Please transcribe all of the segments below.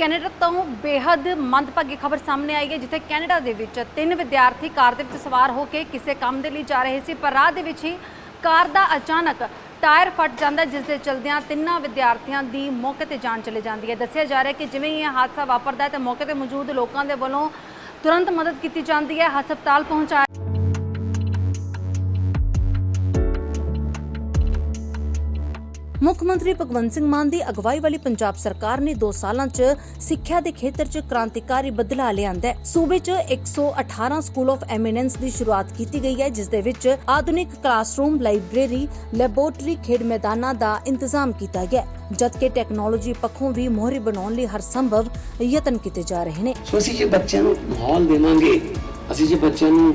Canada ਤੋਂ ਬੇहद ਮੰਦਭਾਗੀ ਖਬਰ ਸਾਹਮਣੇ ਆਈ ਹੈ, ਜਿੱਥੇ ਕੈਨੇਡਾ ਦੇ ਵਿੱਚ ਤਿੰਨ ਵਿਦਿਆਰਥੀ ਕਾਰ ਦੇ ਵਿੱਚ ਸਵਾਰ ਹੋ ਕੇ ਕਿਸੇ ਕੰਮ ਦੇ ਲਈ ਜਾ ਰਹੇ ਸੀ, ਪਰ ਰਾਹ ਦੇ ਵਿੱਚ ਹੀ ਕਾਰ ਦਾ ਅਚਾਨਕ ਟਾਇਰ ਫਟ ਜਾਂਦਾ, ਜਿਸ ਦੇ ਚਲਦਿਆਂ ਤਿੰਨਾਂ ਵਿਦਿਆਰਥੀਆਂ ਦੀ ਮੌਕੇ ਤੇ ਜਾਨ ਚਲੇ ਜਾਂਦੀ ਹੈ। ਦੱਸਿਆ ਜਾ ਰਿਹਾ ਕਿ ਜਿਵੇਂ ਹੀ ਇਹ ਹਾਦਸਾ ਵਾਪਰਦਾ ਹੈ, ਤੇ ਮੌਕੇ ਤੇ ਮੌਜੂਦ ਲੋਕਾਂ ਦੇ ਵੱਲੋਂ ਤੁਰੰਤ ਮਦਦ ਕੀਤੀ ਜਾਂਦੀ ਹੈ, ਹਸਪਤਾਲ ਪਹੁੰਚਾਇਆ ਮੁੱਖ ਮੰਤਰੀ ਭਗਵੰਤ ਸਿੰਘ ਮਾਨ ਦੀ ਅਗਵਾਈ ਵਾਲੀ ਪੰਜਾਬ ਸਰਕਾਰ ਨੇ 2 ਸਾਲਾਂ 'ਚ ਸਿੱਖਿਆ ਦੇ ਖੇਤਰ 'ਚ ਕ੍ਰਾਂਤੀਕਾਰੀ ਬਦਲਾਅ ਲਿਆਂਦਾ ਹੈ। ਸੂਬੇ 'ਚ 118 ਸਕੂਲ ਆਫ ਐਮੀਨੈਂਸ ਦੀ ਸ਼ੁਰੂਆਤ ਕੀਤੀ ਗਈ ਹੈ, ਜਿਸ ਦੇ ਵਿੱਚ ਆਧੁਨਿਕ ਕਲਾਸਰੂਮ ਲਾਇਬ੍ਰੇਰੀ ਲੈਬੋਰੇਟਰੀ ਖੇਡ ਮੈਦਾਨਾਂ ਦਾ ਇੰਤਜ਼ਾਮ ਕੀਤਾ ਗਿਆ ਜਦਕਿ ਟੈਕਨੋਲੋਜੀ ਪੱਖੋਂ ਵੀ ਮੋਹਰੀ ਬਣਾਉਣ ਲਈ ਹਰ ਸੰਭਵ ਯਤਨ ਕੀਤੇ ਜਾ ਰਹੇ ਨੇ। ਸੋ ਅਸੀਂ ਜੇ ਬੱਚਿਆਂ ਨੂੰ ਮਾਹੌਲ ਦੇਵਾਂਗੇ, ਅਸੀਂ ਜੇ ਬੱਚਿਆਂ ਨੂੰ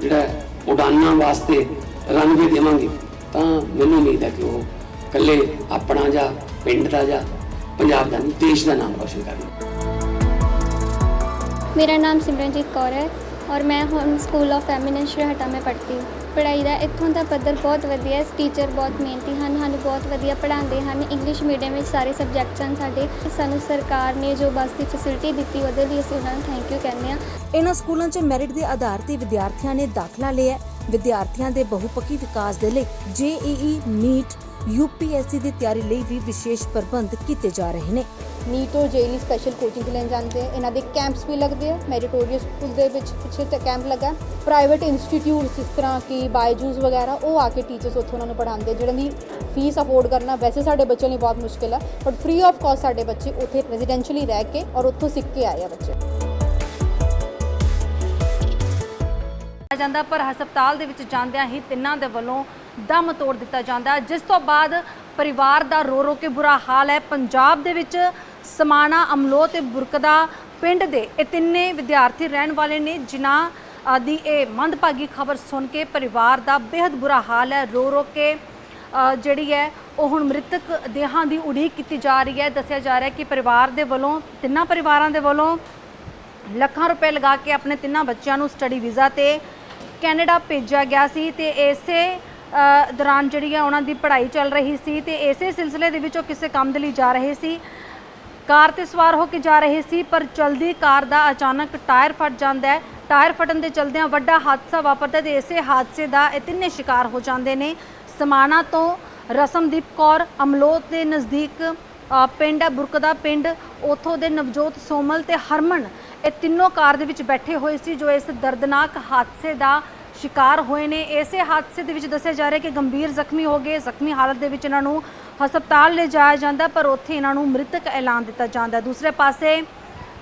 ਜਿਹੜਾ ਉਡਾਨਾਂ ਵਾਸਤੇ ਰਨਵੇ ਦੇਵਾਂਗੇ, ਤਾਂ ਮੈਨੂੰ ਉਮੀਦ ਹੈ ਕਿ ਉਹ ਕੱਲੇ ਆਪਣਾ ਜਾਂ ਪਿੰਡ ਦਾ ਜਾਂ ਪੰਜਾਬ ਦਾ ਨਹੀਂ ਦੇਸ਼ ਦਾ ਨਾਮ ਰੋਸ਼ਨ ਕਰਨਾ। ਮੇਰਾ ਨਾਮ ਸਿਮਰਨਜੀਤ ਕੌਰ ਹੈ ਔਰ ਮੈਂ ਹੁਣ ਸਕੂਲ ਆਫ ਫੈਮਿਨਿਸਟ ਸ਼ਰਹਟਾ ਮੈਂ ਪੜ੍ਹਦੀ ਹਾਂ। ਪੜ੍ਹਾਈ ਦਾ ਇੱਥੋਂ ਦਾ ਪੱਧਰ ਬਹੁਤ ਵਧੀਆ ਹੈ। ਟੀਚਰ ਬਹੁਤ ਮਿਹਨਤੀ ਹਨ ਸਾਨੂੰ ਬਹੁਤ ਵਧੀਆ ਪੜ੍ਹਾਉਂਦੇ ਹਨ। ਇੰਗਲਿਸ਼ ਮੀਡੀਅਮ ਵਿੱਚ ਸਾਰੇ ਸਬਜੈਕਟਸ ਹਨ ਸਾਡੇ। ਸਾਨੂੰ ਸਰਕਾਰ ਨੇ ਜੋ ਬੱਸ ਦੀ ਫੈਸਿਲਿਟੀ ਦਿੱਤੀ ਉਹਦੇ ਲਈ ਅਸੀਂ ਉਹਨਾਂ ਨੂੰ ਥੈਂਕ ਯੂ ਕਹਿੰਦੇ ਹਾਂ। ਇਹਨਾਂ ਸਕੂਲਾਂ 'ਚ ਮੈਰਿਟ ਦੇ ਆਧਾਰ ਤੇ ਵਿਦਿਆਰਥੀਆਂ ਨੇ ਦਾਖਲਾ ਲਿਆ ਵਿਦਿਆਰਥੀਆਂ ਦੇ ਬਹੁਪੱਖੀ ਵਿਕਾਸ ਦੇ ਲਈ ਜੇਈਈ ਨੀਟ ਯੂਪੀਐਸਸੀ ਦੀ ਤਿਆਰੀ ਲਈ ਵੀ ਵਿਸ਼ੇਸ਼ ਪ੍ਰਬੰਧ ਕੀਤੇ ਜਾ ਰਹੇ ਨੇ। ਨੀਟ ਔਰ ਜੇਈ ਸਪੈਸ਼ਲ ਕੋਚਿੰਗ ਲੈਣ ਜਾਂਦੇ ਆ। ਇਹਨਾਂ ਦੇ ਕੈਂਪਸ ਵੀ ਲੱਗਦੇ ਆ। ਮੈਰੀਟੋਰੀਅਸ ਸਕੂਲ ਦੇ ਵਿੱਚ ਪਿੱਛੇ ਤੇ ਕੈਂਪ ਲੱਗਾ। ਪ੍ਰਾਈਵੇਟ ਇੰਸਟੀਟਿਊਟਸ ਜਿਸ ਤਰ੍ਹਾਂ ਕਿ ਬਾਇਜੂਸ ਵਗੈਰਾ ਉਹ ਆ ਕੇ ਟੀਚਰਸ ਉੱਥੋਂ ਉਹਨਾਂ ਨੂੰ ਪੜ੍ਹਾਉਂਦੇ ਆ, ਜਿਹਨਾਂ ਦੀ ਫੀਸ ਅਫੋਰਡ ਕਰਨਾ ਵੈਸੇ ਸਾਡੇ ਬੱਚਿਆਂ ਲਈ ਬਹੁਤ ਮੁਸ਼ਕਿਲ ਆ ਬਟ ਫ੍ਰੀ ਆਫ ਕਾਸਟ ਸਾਡੇ ਬੱਚੇ ਉੱਥੇ ਰੈਜ਼ੀਡੈਂਸ਼ੀਅਲੀ ਰਹਿ ਕੇ ਔਰ ਉੱਥੋਂ ਸਿੱਖ ਕੇ ਆਏ ਆ ਬੱਚੇ। ਜਾਂਦਾ, ਪਰ ਹਸਪਤਾਲ ਦੇ ਵਿੱਚ ਜਾਂਦਿਆਂ ਹੀ ਤਿੰਨਾਂ ਦੇ ਵੱਲੋਂ ਦਮ ਤੋੜ ਦਿੱਤਾ ਜਾਂਦਾ ਜਿਸ ਤੋਂ ਬਾਅਦ ਪਰਿਵਾਰ ਦਾ ਰੋ ਰੋ ਕੇ ਬੁਰਾ ਹਾਲ ਹੈ। ਪੰਜਾਬ ਦੇ ਵਿੱਚ ਸਮਾਣਾ, ਅਮਲੋ ਤੇ ਬੁਰਕਦਾ ਪਿੰਡ ਦੇ ਇਹ ਤਿੰਨੇ ਵਿਦਿਆਰਥੀ ਰਹਿਣ ਵਾਲੇ ਨੇ, ਜਿਨ੍ਹਾਂ ਦੀ ਇਹ ਮੰਦਭਾਗੀ ਖਬਰ ਸੁਣ ਕੇ ਪਰਿਵਾਰ ਦਾ ਬੇहद ਬੁਰਾ ਹਾਲ ਹੈ। ਰੋ ਰੋ ਕੇ ਜਿਹੜੀ ਹੈ, ਉਹ ਹੁਣ ਮ੍ਰਿਤਕ ਦੇਹਾਂ ਦੀ ਉਡੀਕ ਕੀਤੀ ਜਾ ਰਹੀ ਹੈ। ਦੱਸਿਆ ਜਾ ਰਿਹਾ ਹੈ ਕਿ ਪਰਿਵਾਰ ਦੇ ਵੱਲੋਂ, ਤਿੰਨਾਂ ਪਰਿਵਾਰਾਂ ਦੇ ਵੱਲੋਂ ਲੱਖਾਂ ਰੁਪਏ ਲਗਾ ਕੇ ਆਪਣੇ ਤਿੰਨਾਂ ਬੱਚਿਆਂ ਨੂੰ ਸਟੱਡੀ ਵੀਜ਼ਾ ਤੇ ਕੈਨੇਡਾ ਭੇਜਿਆ ਗਿਆ ਸੀ ਤੇ ਇਸੇ ਦੌਰਾਨ ਜਿਹੜੀ ਆ ਉਹਨਾਂ ਦੀ ਪੜ੍ਹਾਈ ਚੱਲ ਰਹੀ ਸੀ ਤੇ ਇਸੇ ਸਿਲਸਿਲੇ ਦੇ ਵਿੱਚ ਉਹ ਕਿਸੇ ਕੰਮ ਦੇ ਲਈ ਜਾ ਰਹੇ ਸੀ। ਕਾਰ ਤੇ ਸਵਾਰ ਹੋ ਕੇ ਜਾ ਰਹੇ ਸੀ, ਪਰ ਚਲਦੀ ਕਾਰ ਦਾ ਅਚਾਨਕ ਟਾਇਰ ਫਟ ਜਾਂਦਾ ਹੈ। ਟਾਇਰ ਫਟਣ ਦੇ ਚਲਦਿਆਂ ਵੱਡਾ ਹਾਦਸਾ ਵਾਪਰਦਾ ਹੈ ਤੇ ਇਸੇ ਹਾਦਸੇ ਦਾ ਇਹ ਤਿੰਨੇ ਸ਼ਿਕਾਰ ਹੋ ਜਾਂਦੇ ਨੇ। ਸਮਾਣਾ ਤੋਂ ਰਸਮਦੀਪ ਕੌਰ ਅਮਲੋਤ ਦੇ ਨਜ਼ਦੀਕ ਪਿੰਡ ਹੈ, ਬੁਰਕਦਾ ਪਿੰਡ। ਉਥੋਂ ਦੇ ਨਵਜੋਤ ਸੋਮਲ ਤੇ ਹਰਮਨ ਇਹ ਤਿੰਨੋਂ ਕਾਰ ਦੇ ਵਿੱਚ ਬੈਠੇ ਹੋਏ ਸੀ ਜੋ ਇਸ ਦਰਦਨਾਕ ਹਾਦਸੇ ਦਾ ਸ਼ਿਕਾਰ ਹੋਏ ਨੇ। ਇਸੇ ਹਾਦਸੇ ਦੇ ਵਿੱਚ ਦੱਸਿਆ ਜਾ ਰਿਹਾ ਕਿ ਗੰਭੀਰ ਜ਼ਖਮੀ ਹੋ ਗਏ। ਜ਼ਖਮੀ ਹਾਲਤ ਦੇ ਵਿੱਚ ਇਹਨਾਂ ਨੂੰ ਹਸਪਤਾਲ ਲਿਜਾਇਆ ਜਾਂਦਾ, ਪਰ ਉੱਥੇ ਇਹਨਾਂ ਨੂੰ ਮ੍ਰਿਤਕ ਐਲਾਨ ਦਿੱਤਾ ਜਾਂਦਾ। ਦੂਸਰੇ ਪਾਸੇ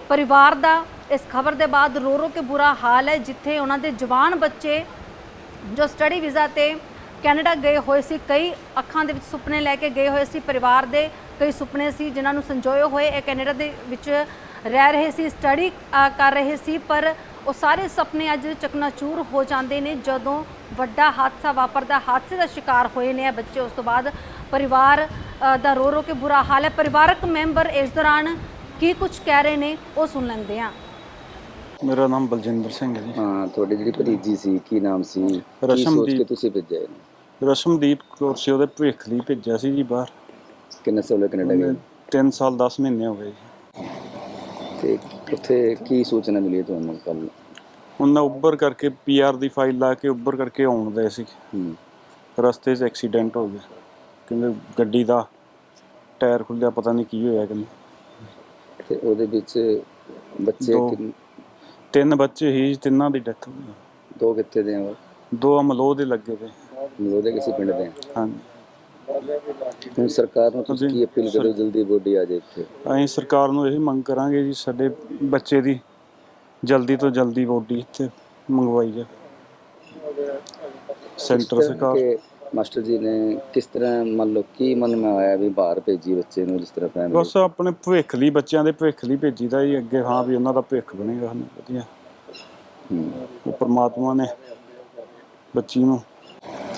ਪਰਿਵਾਰ ਦਾ ਇਸ ਖਬਰ ਦੇ ਬਾਅਦ ਰੋ ਰੋ ਕੇ ਬੁਰਾ ਹਾਲ ਹੈ, ਜਿੱਥੇ ਉਹਨਾਂ ਦੇ ਜਵਾਨ ਬੱਚੇ ਜੋ ਸਟੱਡੀ ਵੀਜ਼ਾ ਤੇ ਕੈਨੇਡਾ ਗਏ ਹੋਏ ਸੀ, ਕਈ ਅੱਖਾਂ ਦੇ ਵਿੱਚ ਸੁਪਨੇ ਲੈ ਕੇ ਗਏ ਹੋਏ ਸੀ। ਪਰਿਵਾਰ ਦੇ ਕਈ ਸੁਪਨੇ ਸੀ, ਜਿਨ੍ਹਾਂ ਨੂੰ ਸੰਜੋਏ ਹੋਏ ਇਹ ਕੈਨੇਡਾ ਦੇ ਵਿੱਚ ਰਹਿ ਰਹੇ ਸੀ ਸਟੱਡੀ ਕਰ ਰਹੇ ਸੀ ਪਰ ਉਹ ਸਾਰੇ ਸੁਪਨੇ ਅੱਜ ਚਕਨਾਚੂਰ ਹੋ ਜਾਂਦੇ ਨੇ ਜਦੋਂ ਵੱਡਾ ਹਾਦਸਾ ਵਾਪਰਦਾ ਹਾਦਸੇ ਦਾ ਸ਼ਿਕਾਰ ਹੋਏ ਨੇ ਇਹ ਬੱਚੇ। ਉਸ ਤੋਂ ਬਾਅਦ ਪਰਿਵਾਰ ਦਾ ਰੋ ਰੋ ਕੇ ਬੁਰਾ ਹਾਲ ਹੈ। ਪਰਿਵਾਰਕ ਮੈਂਬਰ ਇਸ ਦੌਰਾਨ ਕੀ ਕੁਝ ਕਹਿ ਰਹੇ ਨੇ ਉਹ ਸੁਣ ਲੈਂਦੇ ਆ ਮੇਰਾ ਨਾਮ ਬਲਜਿੰਦਰ ਸਿੰਘ ਹੈ ਜੀ। ਹਾਂ ਤੁਹਾਡੀ ਜਿਹੜੀ ਭਤੀਜੀ ਸੀ ਕੀ ਨਾਮ ਸੀ? ਰਸ਼ਮਦੀਪ। ਕੇ ਤੁਸੀਂ ਭੇਜਿਆ ਇਹਨੂੰ? ਰਸ਼ਮਦੀਪ ਕੌਰ ਸੀ ਉਹਦੇ ਭਵਿੱਖ ਲਈ ਭੇਜਿਆ ਸੀ ਜੀ ਬਾਹਰ। ਕਿੰਨੇ ਸਾਲ ਕੈਨੇਡਾ ਗਏ 3 ਸਾਲ 10 ਮਹੀਨੇ ਹੋ ਗਏ ਜੀ। ਤੇ ਉੱਥੇ ਕੀ ਸੂਚਨਾ ਮਿਲੀ ਤੁਹਾਨੂੰ ਕੱਲ ਉਹਨਾਂ ਉੱਬਰ ਕਰਕੇ ਪੀਆਰ ਦੀ ਫਾਈਲ ਲਾ ਕੇ ਉੱਬਰ ਕਰਕੇ ਆਉਣ ਦੇ ਸੀ। ਹੂੰ। ਰਸਤੇ 'ਚ ਐਕਸੀਡੈਂਟ ਹੋ ਗਿਆ। ਕਹਿੰਦੇ ਗੱਡੀ ਦਾ ਟਾਇਰ ਖੁੱਲਿਆ ਪਤਾ ਨਹੀਂ ਕੀ ਹੋਇਆ ਕਹਿੰਦੇ। ਤੇ ਉਹਦੇ ਵਿੱਚ ਬੱਚੇ ਦੋ। ਕਿੰਨ- ਤਿੰਨ ਬੱਚੇ ਹੀ ਤਿੰਨਾਂ ਦੀ ਡੈਥ ਹੋ ਗਈ ਦੋ ਕਿੱਥੇ ਦੇ ਆ ਉਹ? ਦੋ ਅਮਲੋਹ ਦੇ ਲੱਗੇ ਤੇ ਉਹਦੇ ਕਿਸੇ ਪਿੰਡ ਦੇ ਆ? ਹਾਂਜੀ। ਹੁਣ ਸਰਕਾਰ ਨੂੰ ਤੁਸੀਂ ਕੀ ਅਪੀਲ ਕਰੋ ਜਲਦੀ ਬੋਡੀ ਆ ਜਾਏ ਇੱਥੇ? ਅਸੀਂ ਸਰਕਾਰ ਨੂੰ ਇਹ ਮੰਗ ਕਰਾਂਗੇ ਜੀ ਸਾਡੇ ਬੱਚੇ ਦੀ ਜਲਦੀ ਤੋਂ ਜਲਦੀ ਬੋਡੀ ਇੱਥੇ ਮੰਗਵਾਈ ਕਿਸ ਸੈਂਟਰ ਸਰਕਾਰ। ਮਾਸਟਰ ਜੀ ਨੇ ਕਿਸ ਤਰ੍ਹਾਂ ਮੰਨ ਲਓ ਕੀ ਮਨ ਮੈਂ ਆਇਆ ਵੀ ਬਾਹਰ ਭੇਜੀ ਬੱਚੇ ਨੂੰ ਜਿਸ ਤਰ੍ਹਾਂ ਫੈਮਿਲੀ ਬਸ ਆਪਣੇ ਭਵਿੱਖ ਲਈ ਬੱਚਿਆਂ ਦੇ ਭਵਿੱਖ ਲਈ ਭੇਜੀਦਾ ਜੀ ਅੱਗੇ ਹਾਂ ਵੀ ਉਹਨਾਂ ਦਾ ਭਵਿੱਖ ਬਣੇਗਾ ਵਧੀਆ। ਉਹ ਪ੍ਰਮਾਤਮਾ ਨੇ ਬੱਚੀ ਨੂੰ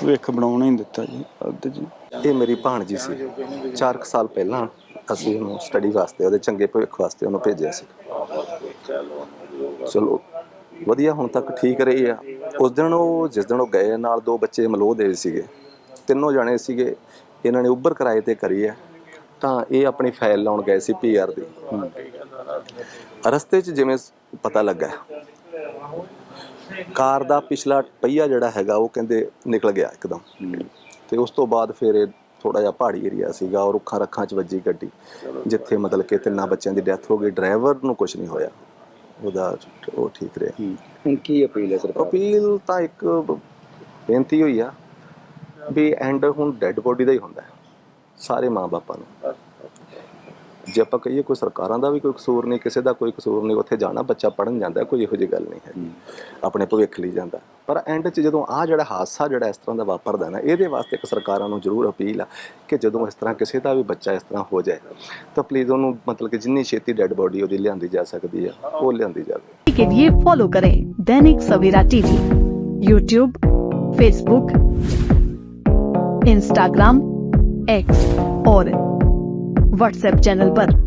ਭਵਿੱਖ ਬਣਾਉਣਾ ਹੀ ਦਿੱਤਾ ਜੀ, ਅੱਧ ਜੀ। ਇਹ ਮੇਰੀ ਭਾਣਜੀ ਸੀ। 4 ਸਾਲ ਪਹਿਲਾਂ ਅਸੀਂ ਉਹਨੂੰ ਸਟੱਡੀ ਵਾਸਤੇ, ਉਹਦੇ ਚੰਗੇ ਭਵਿੱਖ ਵਾਸਤੇ ਉਹਨੂੰ ਭੇਜਿਆ ਸੀ। ਚਲੋ, ਵਧੀਆ ਹੁਣ ਤੱਕ ਠੀਕ ਰਹੀ ਆ। ਉਸ ਦਿਨ ਉਹ, ਜਿਸ ਦਿਨ ਉਹ ਗਏ, ਨਾਲ ਦੋ ਬੱਚੇ ਮਲੋਹ ਦੇ ਸੀਗੇ। ਤਿੰਨੋਂ ਜਾਣੇ ਸੀਗੇ। ਇਹਨਾਂ ਨੇ ਉੱਬਰ ਕਿਰਾਏ ਤੇ ਕਰੀ ਹੈ ਤਾਂ ਇਹ ਆਪਣੀ ਫਾਈਲ ਲਾਉਣ ਗਏ ਸੀ ਪੀਆਰ ਦੀ। ਰਸਤੇ 'ਚ ਜਿਵੇਂ ਪਤਾ ਲੱਗਾ ਕਾਰ ਦਾ ਪਿਛਲਾ ਪਹੀਆ ਜਿਹੜਾ ਹੈਗਾ ਉਹ ਕਹਿੰਦੇ ਨਿਕਲ ਗਿਆ ਇੱਕਦਮ ਤੇ ਉਸ ਤੋਂ ਬਾਅਦ ਫਿਰ ਇਹ ਥੋੜਾ ਜਿਹਾ ਪਹਾੜੀ ਏਰੀਆ ਸੀਗਾ ਔਰ ਰੁੱਖਾਂ ਰੱਖਾਂ 'ਚ ਵੱਜੀ ਗੱਡੀ ਜਿੱਥੇ ਮਤਲਬ ਕਿ ਤਿੰਨਾਂ ਬੱਚਿਆਂ ਦੀ ਡੈਥ ਹੋ ਗਈ ਡਰਾਈਵਰ ਨੂੰ ਕੁਝ ਨਹੀਂ ਹੋਇਆ ਉਹਦਾ ਉਹ ਠੀਕ ਰਿਹਾ। ਹੁਣ ਕੀ ਅਪੀਲ ਹੈ ਸਰਕਾਰ? ਅਪੀਲ ਤਾਂ ਇੱਕ ਬੇਨਤੀ ਹੋਈ ਆ ਵੀ ਐਂਡ ਹੁਣ ਡੈੱਡ ਬੋਡੀ ਦਾ ਹੀ ਹੁੰਦਾ ਸਾਰੇ ਮਾਪੇ ਨੂੰ ਜੇ ਆਪਾਂ ਕਹੀਏ ਕੋਈ ਸਰਕਾਰਾਂ ਦਾ ਵੀ ਕੋਈ ਕਸੂਰ ਨਹੀਂ ਕਿਸੇ ਦਾ ਕੋਈ ਕਸੂਰ ਨਹੀਂ ਉੱਥੇ ਜਾਣਾ ਬੱਚਾ ਪੜਨ ਜਾਂਦਾ ਕੋਈ ਇਹੋ ਜਿਹੀ ਗੱਲ ਨਹੀਂ ਹੈ ਆਪਣੇ ਭਵਿੱਖ ਲਈ ਜਾਂਦਾ ਪਰ ਐਂਡ 'ਚ ਜਦੋਂ ਆ ਜਿਹੜਾ ਹਾਦਸਾ ਜਿਹੜਾ ਇਸ ਤਰ੍ਹਾਂ ਦਾ ਵਾਪਰਦਾ ਨਾ ਇਹਦੇ ਵਾਸਤੇ ਇੱਕ ਸਰਕਾਰਾਂ ਨੂੰ ਜ਼ਰੂਰ ਅਪੀਲ ਆ ਕਿ ਜਦੋਂ ਇਸ ਤਰ੍ਹਾਂ ਕਿਸੇ ਦਾ ਵੀ ਬੱਚਾ ਇਸ ਤਰ੍ਹਾਂ ਹੋ ਜਾਏ ਤਾਂ ਪਲੀਜ਼ ਉਹਨੂੰ ਮਤਲਬ ਕਿ ਜਿੰਨੀ ਛੇਤੀ ਡੈੱਡ ਬੋਡੀ ਉਹਦੀ ਲਿਆਂਦੀ ਜਾ ਸਕਦੀ ਆ ਉਹ ਲਿਆਂਦੀ ਜਾਵੇ के लिए फॉलो करें Dainik Savera TV YouTube Facebook Instagram X और व्हाट्सएप चैनल पर।